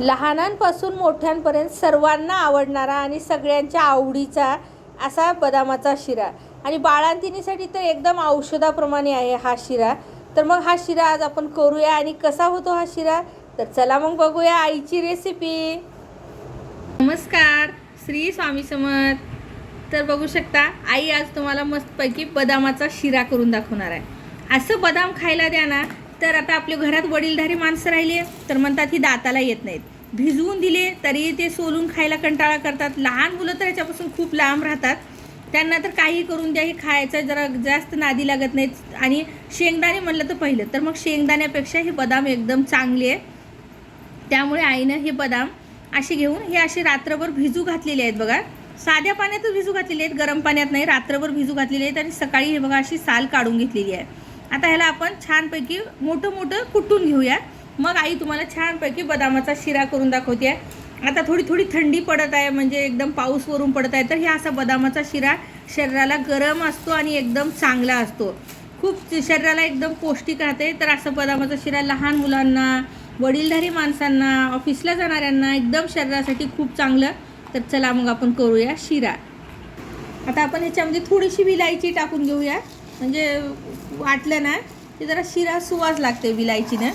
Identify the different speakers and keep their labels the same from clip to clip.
Speaker 1: लहानांपासून मोठ्यांपर्यंत सर्वांना आवडणारा आणि सगळ्यांच्या आवडीचा असा बदामाचा शिरा. आणि बाळांतिनीसाठी तर एकदम औषधाप्रमाणे आहे हा शिरा. तर मग हा शिरा आज आपण करूया आणि कसा होतो हा शिरा? तर चला मग बघूया आईची रेसिपी. नमस्कार श्री स्वामी समर्थ. तर बघू शकता आई आज तुम्हाला मस्तपैकी बदामाचा शिरा करून दाखवणार आहे. असं बदाम खायला द्या ना तर आता आपल्या घरात वडीलधारी माणसं राहिले तर म्हणतात ही दाताला येत नाहीत. भिजवून दिले तरी ते सोलून खायला कंटाळा करतात. लहान मुलं तर याच्यापासून खूप लांब राहतात. त्यांना तर काही करून द्या हे खायचं जरा जास्त नादी लागत नाहीत. आणि शेंगदाणे म्हणलं तर पहिलं. तर मग शेंगदाण्यापेक्षा हे बदाम एकदम चांगले आहे त्यामुळे आईनं हे बदाम असे घेऊन हे असे रात्रभर भिजू घातलेले आहेत बघा. साध्या पाण्यातच भिजू घातलेले आहेत गरम पाण्यात नाही रात्रभर भिजू घातलेले आहेत आणि सकाळी हे बघा अशी साल काढून घेतलेली आहे. आता ह्याला आपण छानपैकी मोठं मोठं कुटून घेऊया. मग आई तुम्हाला छानपैकी बदामाचा शिरा करून दाखवते आता थोडी थोडी थंडी पडत आहे म्हणजे एकदम पाऊस वरून पडत आहे तर हे असा बदामाचा शिरा शरीराला गरम असतो आणि एकदम चांगला असतो. खूप शरीराला एकदम पौष्टिक राहते तर असं बदामाचा शिरा लहान मुलांना वडीलधारी माणसांना ऑफिसला जाणाऱ्यांना एकदम शरीरासाठी खूप चांगलं. तर चला मग आपण करूया शिरा. आता आपण ह्याच्यामध्ये थोडीशी विलायची टाकून घेऊया. म्हणजे वाटलं ना ते जरा शिरा सुवास लागते विलायचीनं.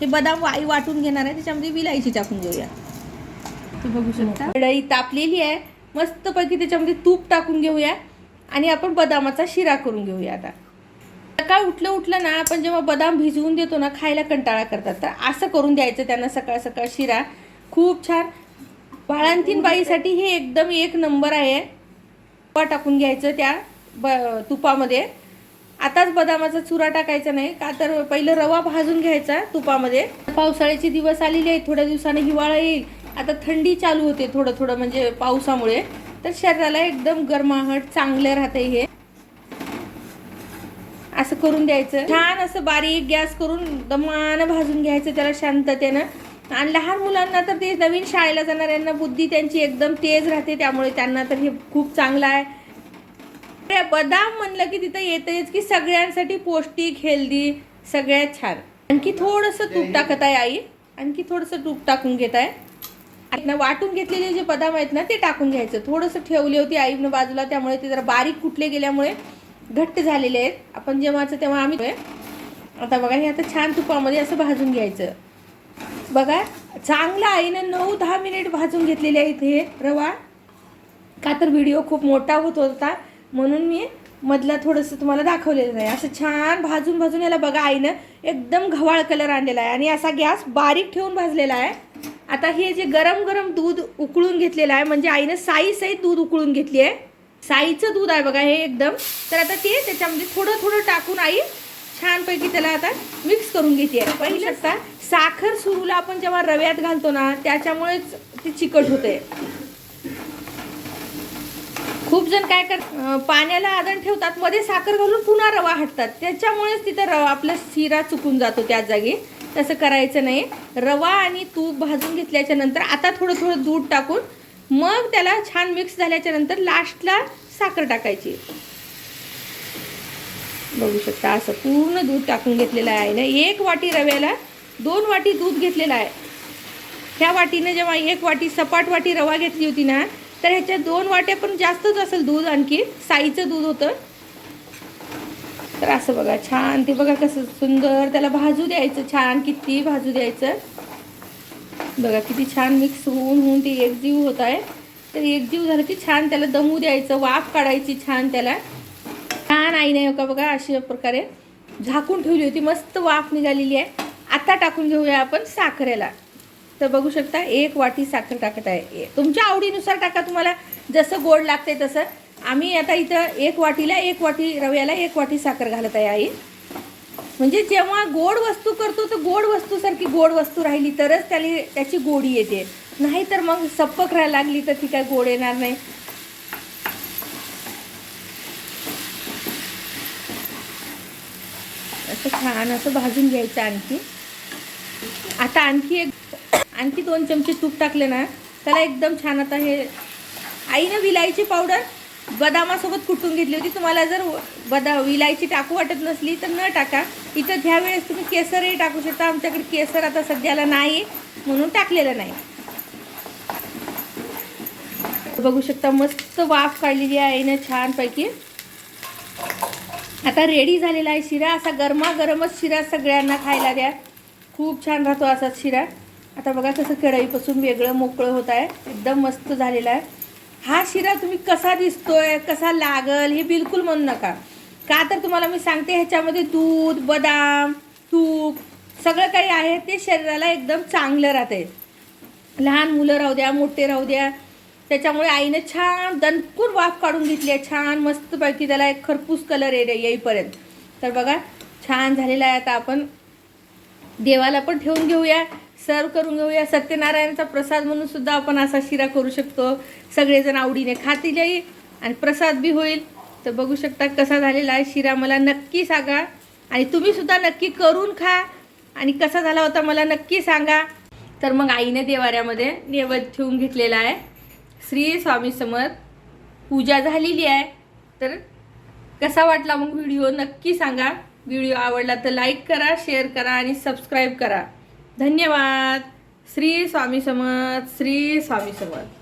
Speaker 1: हे बदाम वाई वाटून घेणार आहे त्याच्यामध्ये विलायची टाकून घेऊया ते बघू शकता. कढई तापलेली आहे. मस्तपैकी त्याच्यामध्ये तूप टाकून घेऊया आणि आपण बदामाचा शिरा करून घेऊया आता. सकाळ उठलं उठलं ना आपण जेव्हा बदाम भिजवून देतो ना खायला कंटाळा करतात. तर असं करून द्यायचं त्यांना सकाळ सकाळ शिरा. खूप छान. बाळांतीन बाईसाठी हे एकदम एक नंबर आहे. टाकून घ्यायचं त्या ब तुपामध्ये. आताच बदामाचा चुरा टाकायचा नाही का तर पहिलं रवा भाजून घ्यायचा तुपामध्ये. पावसाळ्याचे दिवस आलेले आहेत थोड्या दिवसाने हिवाळा येईल. आता थंडी चालू होते थोडं थोडं म्हणजे पावसामुळे. तर शरीराला एकदम गरमाहट चांगलं राहते हे. असं करून द्यायचं. छान असं बारीक गॅस करून दमानं भाजून घ्यायचं त्याला शांततेनं. आणि लहान मुलांना तर ते नवीन शाळेला जाणाऱ्यांना बुद्धी त्यांची एकदम तेज राहते त्यामुळे त्यांना तर हे खूप चांगलं आहे. बदाम म्हणलं की तिथं येतेच की सगळ्यांसाठी पौष्टिक हेल्दी सगळ्यात छान. आणखी थोडंसं तूप टाकत आहे आई. आणखी थोडंसं तूप टाकून घेत आहे. ना वाटून घेतलेले जे बदाम आहेत ना ते टाकून घ्यायचं. थोडंसं ठेवली होती आईनं बाजूला त्यामुळे ते जरा बारीक कुठले गेल्यामुळे घट्ट झालेले आहेत. आपण जेव्हाचं तेव्हा आम्ही आता बघा हे आता छान तुपामध्ये असं भाजून घ्यायचं. बघा चांगलं आईनं नऊ दहा मिनिट भाजून घेतलेले आहेत हे रवा. का तर व्हिडिओ खूप मोठा होत होता. म्हणून मी मधला थोडंसं तुम्हाला दाखवलेलं नाही. असं छान भाजून भाजून याला बघा आईनं एकदम घवाळ कलर आणलेला आहे. आणि असा गॅस बारीक ठेवून भाजलेला आहे. आता हे जे गरम गरम दूध उकळून घेतलेलं आहे म्हणजे आईनं साई साई दूध उकळून घेतली आहे. साईचं दूध आहे बघा हे एकदम. तर आता ते त्याच्यामध्ये थोडं थोडं टाकून आई छानपैकी त्याला आता मिक्स करून घेते. आहे पहिले असता साखर सुरूला आपण जेव्हा रव्यात घालतो ना त्याच्यामुळेच ते चिकट होते. खूप जण काय कर पाण्याला आदण ठेवतात मध्ये साखर घालून पुन्हा रवा हटतात. त्याच्यामुळेच तिथं रवा आपला शिरा चुकून जातो त्याच जागी. तसं करायचं नाही. रवा आणि तूप भाजून घेतल्याच्या नंतर आता थोडं थोडं दूध टाकून मग त्याला छान मिक्स झाल्याच्यानंतर लास्टला साखर टाकायची. बघू शकता असं पूर्ण दूध टाकून घेतलेलं आहे ना. एक वाटी रव्याला दोन वाटी दूध घेतलेलं आहे. ह्या वाटीनं जेव्हा एक वाटी सपाट वाटी रवा घेतली होती ना तर ह्याच्यात दोन वाट्या पण जास्तच असेल दूध आणखी साईचं दूध होतं. तर असं बघा छान ते बघा कसं सुंदर त्याला भाजू द्यायचं छान किती भाजू द्यायचं. बघा किती छान मिक्स होऊन होऊन ते एकजीव होत आहे. तर एकजीव झालं की छान त्याला दमू द्यायचं वाफ काढायची छान त्याला. छान आई नाही का बघा अशा प्रकारे झाकून ठेवली होती मस्त वाफ निघालेली आहे. आता टाकून घेऊया आपण साखरेला. तर बघू शकता एक वाटी साखर टाकत आहे. तुमच्या आवडीनुसार टाका तुम्हाला जसं गोड लागते तसं. आम्ही आता इथं एक वाटीला एक वाटी रव्याला एक वाटी साखर घालत आहे आई. म्हणजे जेव्हा गोड वस्तू करतो तर गोड वस्तूसारखी गोड वस्तू राहिली तरच त्याला त्याची गोडी येते. नाही तर मग सप्पक राहायला लागली तर ती काय गोड येणार नाही. असं छान असं भाजून घ्यायचं आणखी. आता आणखी एक आणखी दोन चमचे तूप टाकले ना त्याला एकदम छान आता हे आईनं विलायची पावडर बदामासोबत कुटून घेतली होती. तुम्हाला जर बदा विलायची टाकू वाटत नसली तर न टाका. इथं ह्या वेळेस तुम्ही केसरही टाकू शकता. आमच्याकडे केसर आता सध्याला नाही म्हणून टाकलेलं नाही. बघू शकता मस्त वाफ काढलेली आहे आईनं छानपैकी. आता रेडी झालेला आहे शिरा. असा गरमागरमच शिरा सगळ्यांना खायला द्या. खूप छान राहतो असाच शिरा. आता बघा कसं कढईपासून वेगळं मोकळं होत आहे. एकदम मस्त झालेला आहे. हा शिरा तुम्ही कसा दिसतोय कसा लागल हे बिलकुल म्हणू नका. का तर तुम्हाला मी सांगते ह्याच्यामध्ये दूध बदाम तूप सगळं काही आहे ते शरीराला एकदम चांगलं राहते लहान मुलं राहू द्या मोठे राहू द्या. त्याच्यामुळे आईने छान दणकून वाफ काढून घेतली आहे छान मस्तपैकी त्याला एक खरपूस कलर ये येईपर्यंत. तर बघा छान झालेला आहे आता आपण. देवाला पण ठेवून घेऊया. सर्व करून घेऊया. सत्यनारायणाचा प्रसाद म्हणून सुद्धा आपण असा शिरा करू शकतो. सगळेजण आवडीने खातीलही आणि प्रसाद बी होईल. तर बघू शकता कसा झालेला आहे शिरा. मला नक्की सांगा. आणि तुम्ही सुद्धा नक्की करून खा. आणि कसा झाला होता मला नक्की सांगा. तर मग आईने देवाऱ्यामध्ये नैवेद्य ठेवून घेतलेला आहे. श्री स्वामी समर्थ पूजा झालेली आहे. तर कसा वाटला मग व्हिडिओ? नक्की सांगा. व्हिडिओ आवडला तर लाईक करा शेअर करा आणि सबस्क्राईब करा. धन्यवाद. श्री स्वामी समर्थ श्री स्वामी समर्थ.